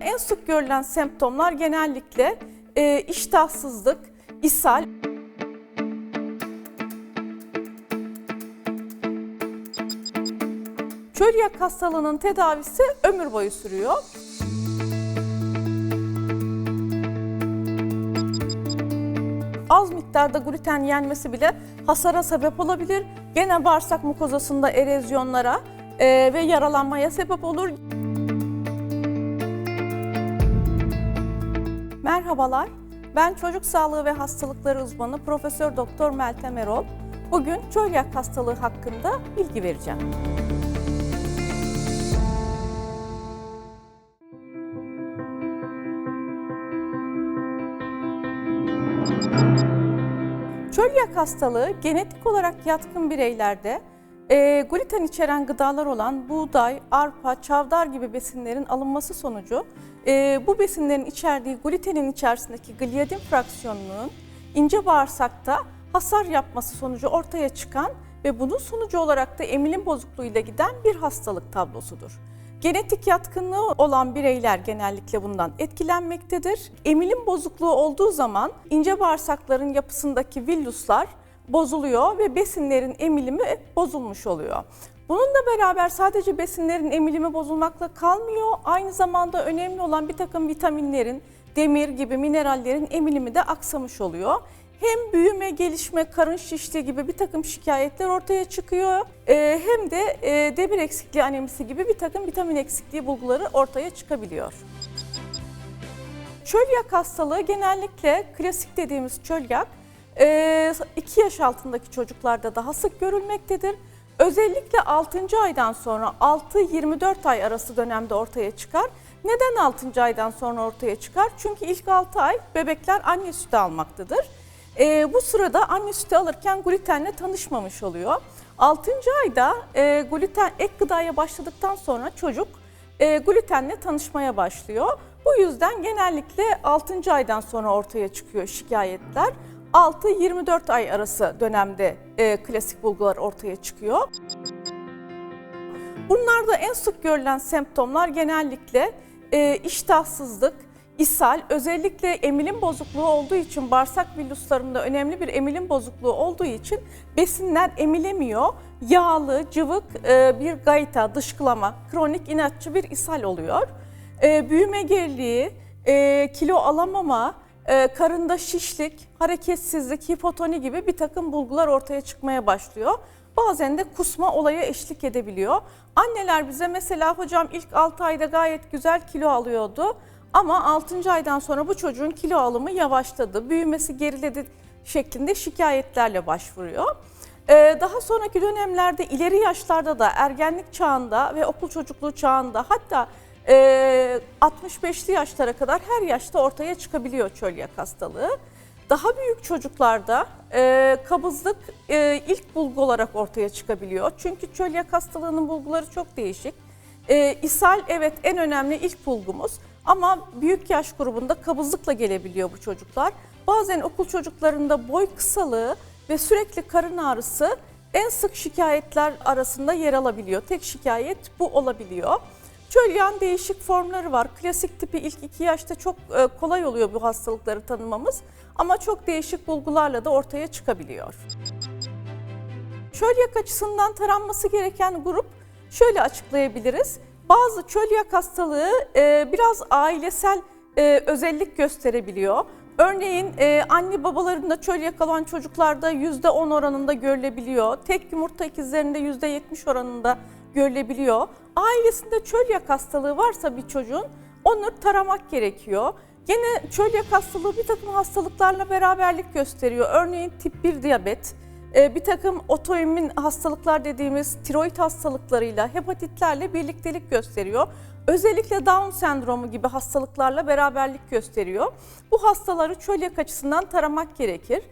En sık görülen semptomlar genellikle e, iştahsızlık, ishal, Çölyak hastalığının tedavisi ömür boyu sürüyor. Az miktarda gluten yenmesi bile hasara sebep olabilir. Gene bağırsak mukozasında erozyonlara e, ve yaralanmaya sebep olur. Merhabalar. Ben çocuk sağlığı ve hastalıkları uzmanı Profesör Doktor Meltem Erol. Bugün çölyak hastalığı hakkında bilgi vereceğim. Çölyak hastalığı genetik olarak yatkın bireylerde e, gluten içeren gıdalar olan buğday, arpa, çavdar gibi besinlerin alınması sonucu e, bu besinlerin içerdiği glutenin içerisindeki gliadin fraksiyonunun ince bağırsakta hasar yapması sonucu ortaya çıkan ve bunun sonucu olarak da emilim bozukluğuyla giden bir hastalık tablosudur. Genetik yatkınlığı olan bireyler genellikle bundan etkilenmektedir. Emilim bozukluğu olduğu zaman ince bağırsakların yapısındaki villuslar bozuluyor ve besinlerin emilimi bozulmuş oluyor. Bununla beraber sadece besinlerin emilimi bozulmakla kalmıyor. Aynı zamanda önemli olan bir takım vitaminlerin, demir gibi minerallerin emilimi de aksamış oluyor. Hem büyüme, gelişme, karın şişliği gibi bir takım şikayetler ortaya çıkıyor. Ee, hem de e, demir eksikliği anemisi gibi bir takım vitamin eksikliği bulguları ortaya çıkabiliyor. Çölyak hastalığı genellikle klasik dediğimiz çölyak 2 yaş altındaki çocuklarda daha sık görülmektedir. Özellikle 6. aydan sonra 6-24 ay arası dönemde ortaya çıkar. Neden 6. aydan sonra ortaya çıkar? Çünkü ilk 6 ay bebekler anne sütü almaktadır. E, bu sırada anne sütü alırken glutenle tanışmamış oluyor. 6. ayda e, gluten ek gıdaya başladıktan sonra çocuk e, glutenle tanışmaya başlıyor. Bu yüzden genellikle 6. aydan sonra ortaya çıkıyor şikayetler. 6-24 ay arası dönemde e, klasik bulgular ortaya çıkıyor. Bunlarda en sık görülen semptomlar genellikle e, iştahsızlık, ishal, özellikle emilim bozukluğu olduğu için bağırsak villuslarında önemli bir emilim bozukluğu olduğu için besinler emilemiyor. Yağlı, cıvık e, bir gayta, dışkılama, kronik inatçı bir ishal oluyor. E, büyüme geriliği, e, kilo alamama, e, karında şişlik, hareketsizlik, hipotoni gibi bir takım bulgular ortaya çıkmaya başlıyor. Bazen de kusma olaya eşlik edebiliyor. Anneler bize mesela hocam ilk 6 ayda gayet güzel kilo alıyordu. Ama 6. aydan sonra bu çocuğun kilo alımı yavaşladı, büyümesi geriledi şeklinde şikayetlerle başvuruyor. Ee, daha sonraki dönemlerde ileri yaşlarda da ergenlik çağında ve okul çocukluğu çağında hatta e, 65'li yaşlara kadar her yaşta ortaya çıkabiliyor çölyak hastalığı. Daha büyük çocuklarda e, kabızlık e, ilk bulgu olarak ortaya çıkabiliyor. Çünkü çölyak hastalığının bulguları çok değişik. E, ishal evet en önemli ilk bulgumuz ama büyük yaş grubunda kabızlıkla gelebiliyor bu çocuklar. Bazen okul çocuklarında boy kısalığı ve sürekli karın ağrısı en sık şikayetler arasında yer alabiliyor. Tek şikayet bu olabiliyor. Çölyan değişik formları var. Klasik tipi ilk iki yaşta çok e, kolay oluyor bu hastalıkları tanımamız ama çok değişik bulgularla da ortaya çıkabiliyor. Çölyak açısından taranması gereken grup şöyle açıklayabiliriz. Bazı çölyak hastalığı e, biraz ailesel e, özellik gösterebiliyor. Örneğin anne babalarında çölyak olan çocuklarda %10 oranında görülebiliyor. Tek yumurta ikizlerinde %70 oranında görülebiliyor. Ailesinde çölyak hastalığı varsa bir çocuğun onu taramak gerekiyor. Gene çölyak hastalığı bir takım hastalıklarla beraberlik gösteriyor. Örneğin tip 1 diyabet, e, bir takım otoimmün hastalıklar dediğimiz tiroid hastalıklarıyla, hepatitlerle birliktelik gösteriyor. Özellikle Down sendromu gibi hastalıklarla beraberlik gösteriyor. Bu hastaları çölyak açısından taramak gerekir.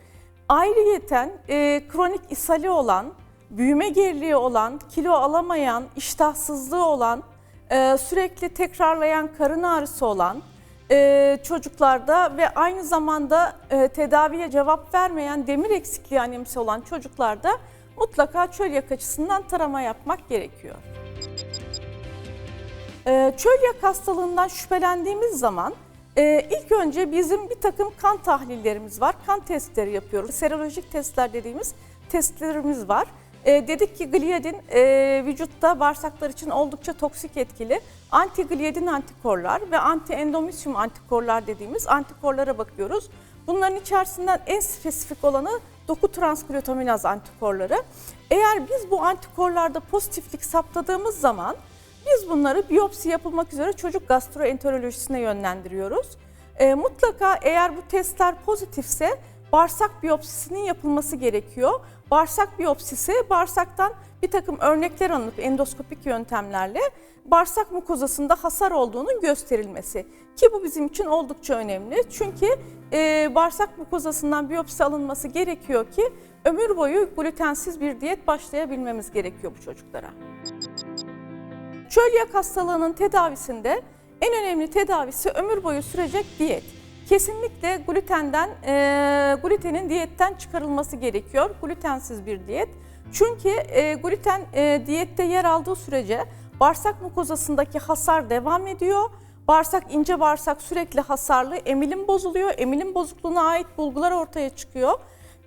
Ayrıyeten e, kronik ishali olan, büyüme geriliği olan, kilo alamayan, iştahsızlığı olan, e, sürekli tekrarlayan karın ağrısı olan e, çocuklarda ve aynı zamanda e, tedaviye cevap vermeyen demir eksikliği anemisi olan çocuklarda mutlaka çölyak açısından tarama yapmak gerekiyor. Çölyak hastalığından şüphelendiğimiz zaman ilk önce bizim bir takım kan tahlillerimiz var. Kan testleri yapıyoruz. Serolojik testler dediğimiz testlerimiz var. E, dedik ki gliadin e, vücutta bağırsaklar için oldukça toksik etkili. Antigliadin antikorlar ve antiendometrium antikorlar dediğimiz antikorlara bakıyoruz. Bunların içerisinden en spesifik olanı doku transglutaminaz antikorları. Eğer biz bu antikorlarda pozitiflik saptadığımız zaman biz bunları biyopsi yapılmak üzere çocuk gastroenterolojisine yönlendiriyoruz. E, mutlaka eğer bu testler pozitifse bağırsak biyopsisinin yapılması gerekiyor. Bağırsak biyopsisi bağırsaktan bir takım örnekler alınıp endoskopik yöntemlerle bağırsak mukozasında hasar olduğunun gösterilmesi. Ki bu bizim için oldukça önemli. Çünkü e, bağırsak mukozasından biyopsi alınması gerekiyor ki ömür boyu glutensiz bir diyet başlayabilmemiz gerekiyor bu çocuklara. Çölyak hastalığının tedavisinde en önemli tedavisi ömür boyu sürecek diyet. Kesinlikle glutenden, e, glutenin diyetten çıkarılması gerekiyor. Glutensiz bir diyet. Çünkü e, gluten e, diyette yer aldığı sürece bağırsak mukozasındaki hasar devam ediyor. Bağırsak, ince bağırsak sürekli hasarlı, emilim bozuluyor. Emilim bozukluğuna ait bulgular ortaya çıkıyor.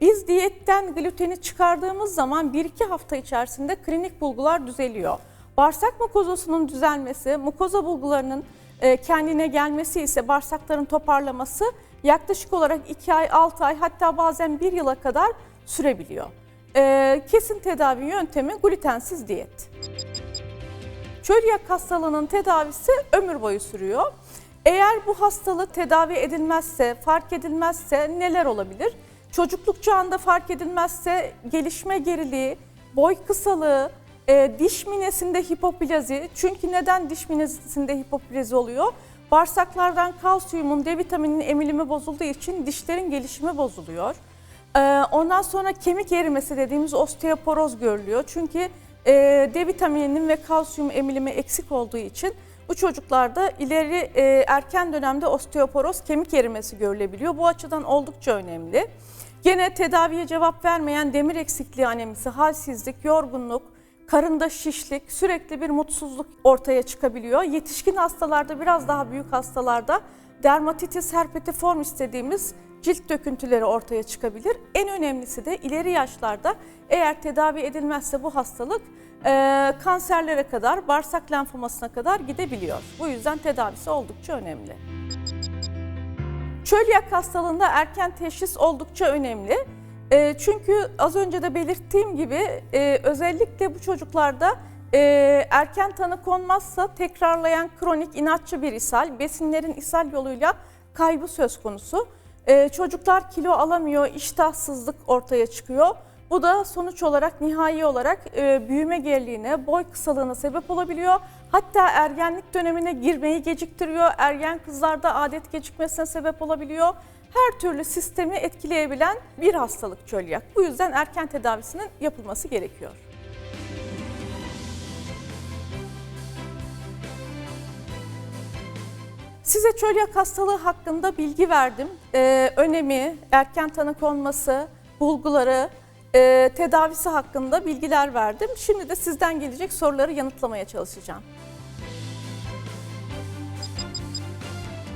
Biz diyetten gluteni çıkardığımız zaman 1-2 hafta içerisinde klinik bulgular düzeliyor. Bağırsak mukozasının düzelmesi, mukoza bulgularının kendine gelmesi ise bağırsakların toparlaması yaklaşık olarak 2 ay, 6 ay hatta bazen 1 yıla kadar sürebiliyor. E, Kesin tedavi yöntemi glutensiz diyet. Çölyak hastalığının tedavisi ömür boyu sürüyor. Eğer bu hastalık tedavi edilmezse, fark edilmezse neler olabilir? Çocukluk çağında fark edilmezse gelişme geriliği, boy kısalığı, e, diş minesinde hipoplazi. Çünkü neden diş minesinde hipoplazi oluyor? Bağırsaklardan kalsiyumun, D vitamininin emilimi bozulduğu için dişlerin gelişimi bozuluyor. Ee, ondan sonra kemik erimesi dediğimiz osteoporoz görülüyor. Çünkü e, D vitamininin ve kalsiyum emilimi eksik olduğu için bu çocuklarda ileri e, erken dönemde osteoporoz kemik erimesi görülebiliyor. Bu açıdan oldukça önemli. Gene tedaviye cevap vermeyen demir eksikliği anemisi, halsizlik, yorgunluk, karında şişlik, sürekli bir mutsuzluk ortaya çıkabiliyor. Yetişkin hastalarda biraz daha büyük hastalarda dermatitis herpetiformis dediğimiz cilt döküntüleri ortaya çıkabilir. En önemlisi de ileri yaşlarda eğer tedavi edilmezse bu hastalık e, kanserlere kadar, bağırsak lenfomasına kadar gidebiliyor. Bu yüzden tedavisi oldukça önemli. Çölyak hastalığında erken teşhis oldukça önemli. E, çünkü az önce de belirttiğim gibi e, özellikle bu çocuklarda e, erken tanı konmazsa tekrarlayan kronik inatçı bir ishal, besinlerin ishal yoluyla kaybı söz konusu. E, çocuklar kilo alamıyor, iştahsızlık ortaya çıkıyor. Bu da sonuç olarak nihai olarak e, büyüme geriliğine, boy kısalığına sebep olabiliyor. Hatta ergenlik dönemine girmeyi geciktiriyor. Ergen kızlarda adet gecikmesine sebep olabiliyor. Her türlü sistemi etkileyebilen bir hastalık çölyak. Bu yüzden erken tedavisinin yapılması gerekiyor. Size çölyak hastalığı hakkında bilgi verdim. Ee, önemi, erken tanı konması, bulguları, e, tedavisi hakkında bilgiler verdim. Şimdi de sizden gelecek soruları yanıtlamaya çalışacağım.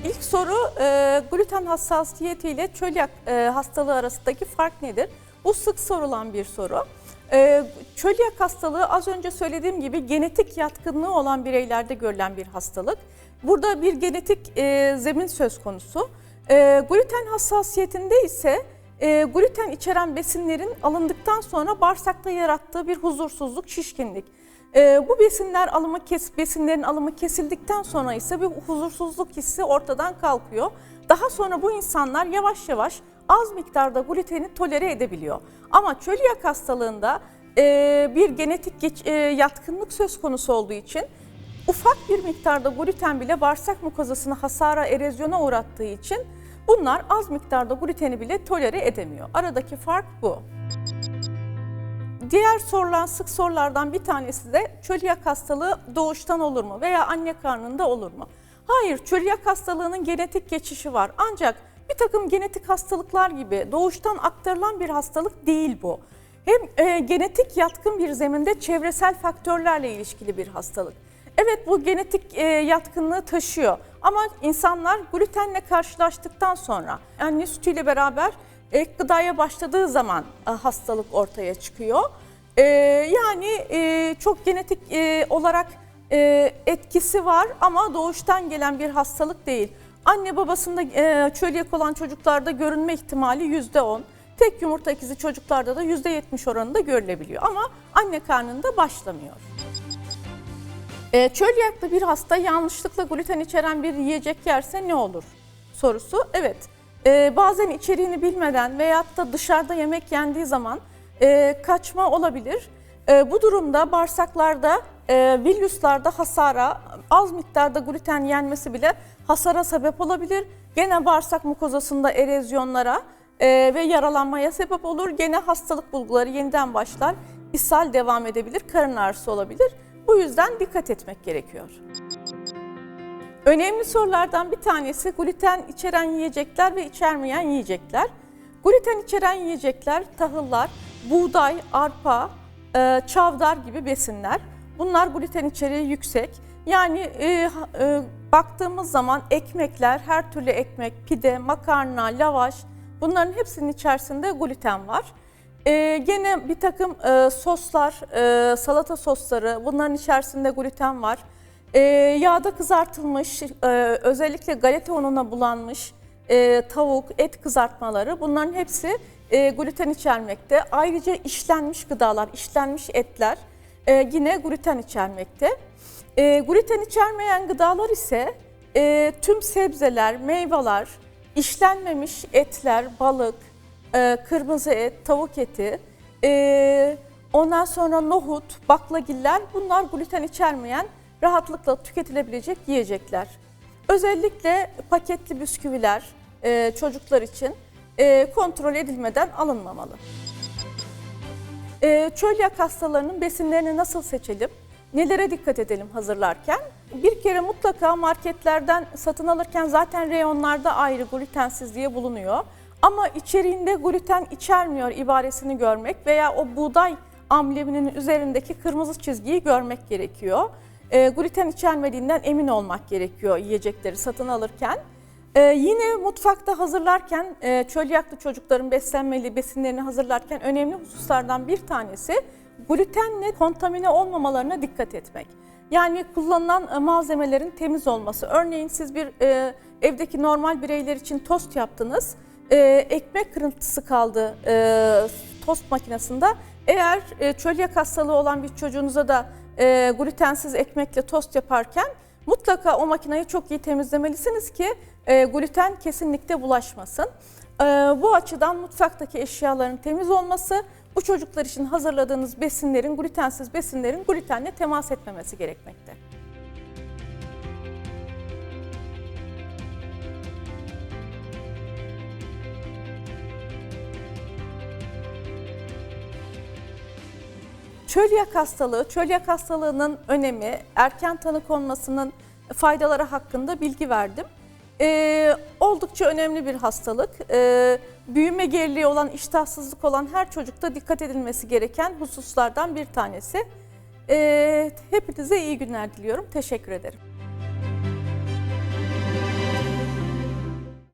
İlk soru e, gluten hassasiyeti ile çölyak e, hastalığı arasındaki fark nedir? Bu sık sorulan bir soru. E, çölyak hastalığı az önce söylediğim gibi genetik yatkınlığı olan bireylerde görülen bir hastalık. Burada bir genetik e, zemin söz konusu. E, gluten hassasiyetinde ise e, gluten içeren besinlerin alındıktan sonra bağırsakta yarattığı bir huzursuzluk, şişkinlik. E, bu besinler alımı kes, besinlerin alımı kesildikten sonra ise bir huzursuzluk hissi ortadan kalkıyor. Daha sonra bu insanlar yavaş yavaş az miktarda gluteni tolere edebiliyor. Ama çölyak hastalığında e, bir genetik geç, e, yatkınlık söz konusu olduğu için ufak bir miktarda gluten bile bağırsak mukozasını hasara, erozyona uğrattığı için bunlar az miktarda gluteni bile tolere edemiyor. Aradaki fark bu. Diğer sorulan sık sorulardan bir tanesi de çölyak hastalığı doğuştan olur mu veya anne karnında olur mu? Hayır, çölyak hastalığının genetik geçişi var. Ancak bir takım genetik hastalıklar gibi doğuştan aktarılan bir hastalık değil bu. Hem e, genetik yatkın bir zeminde çevresel faktörlerle ilişkili bir hastalık. Evet bu genetik e, yatkınlığı taşıyor. Ama insanlar glutenle karşılaştıktan sonra anne sütüyle beraber ek gıdaya başladığı zaman e, hastalık ortaya çıkıyor. E, yani e, çok genetik e, olarak e, etkisi var ama doğuştan gelen bir hastalık değil. Anne babasında e, çölyak olan çocuklarda görünme ihtimali %10. Tek yumurta ikizi çocuklarda da %70 oranında görülebiliyor ama anne karnında başlamıyor. E, çölyaklı bir hasta yanlışlıkla gluten içeren bir yiyecek yerse ne olur? Sorusu evet. E, bazen içeriğini bilmeden veyahut da dışarıda yemek yendiği zaman e, kaçma olabilir. E, bu durumda bağırsaklarda, e, villuslarda hasara, az miktarda gluten yenmesi bile hasara sebep olabilir. Gene bağırsak mukozasında erozyonlara e, ve yaralanmaya sebep olur. Gene hastalık bulguları yeniden başlar. ishal devam edebilir, karın ağrısı olabilir. Bu yüzden dikkat etmek gerekiyor. Önemli sorulardan bir tanesi gluten içeren yiyecekler ve içermeyen yiyecekler. Gluten içeren yiyecekler tahıllar, buğday, arpa, e, çavdar gibi besinler. Bunlar gluten içeriği yüksek. Yani e, e, baktığımız zaman ekmekler, her türlü ekmek, pide, makarna, lavaş bunların hepsinin içerisinde gluten var. Ee, gene bir takım e, soslar, e, salata sosları bunların içerisinde gluten var. Ee, yağda kızartılmış, e, özellikle galeta ununa bulanmış e, tavuk, et kızartmaları bunların hepsi e, gluten içermekte. Ayrıca işlenmiş gıdalar, işlenmiş etler e, yine gluten içermekte. E, gluten içermeyen gıdalar ise e, tüm sebzeler, meyveler, işlenmemiş etler, balık, e, kırmızı et, tavuk eti, e, ondan sonra nohut, baklagiller bunlar gluten içermeyen rahatlıkla tüketilebilecek yiyecekler. Özellikle paketli bisküviler e, çocuklar için kontrol edilmeden alınmamalı. Çölyak hastalarının besinlerini nasıl seçelim? Nelere dikkat edelim hazırlarken? Bir kere mutlaka marketlerden satın alırken zaten reyonlarda ayrı glutensiz diye bulunuyor. Ama içeriğinde gluten içermiyor ibaresini görmek veya o buğday ambleminin üzerindeki kırmızı çizgiyi görmek gerekiyor. E, gluten içermediğinden emin olmak gerekiyor yiyecekleri satın alırken. Ee, yine mutfakta hazırlarken e, çölyaklı çocukların beslenmeli besinlerini hazırlarken önemli hususlardan bir tanesi glutenle kontamine olmamalarına dikkat etmek. Yani kullanılan e, malzemelerin temiz olması. Örneğin siz bir e, evdeki normal bireyler için tost yaptınız. E, ekmek kırıntısı kaldı e, tost makinesinde. Eğer e, çölyak hastalığı olan bir çocuğunuza da e, glutensiz ekmekle tost yaparken mutlaka o makineyi çok iyi temizlemelisiniz ki e, gluten kesinlikle bulaşmasın. E, bu açıdan mutfaktaki eşyaların temiz olması, bu çocuklar için hazırladığınız besinlerin, glutensiz besinlerin glutenle temas etmemesi gerekmekte. Çölyak hastalığı, çölyak hastalığının önemi, erken tanı konmasının faydaları hakkında bilgi verdim. Ee, oldukça önemli bir hastalık. Ee, büyüme geriliği olan, iştahsızlık olan her çocukta dikkat edilmesi gereken hususlardan bir tanesi. Ee, hepinize iyi günler diliyorum. Teşekkür ederim.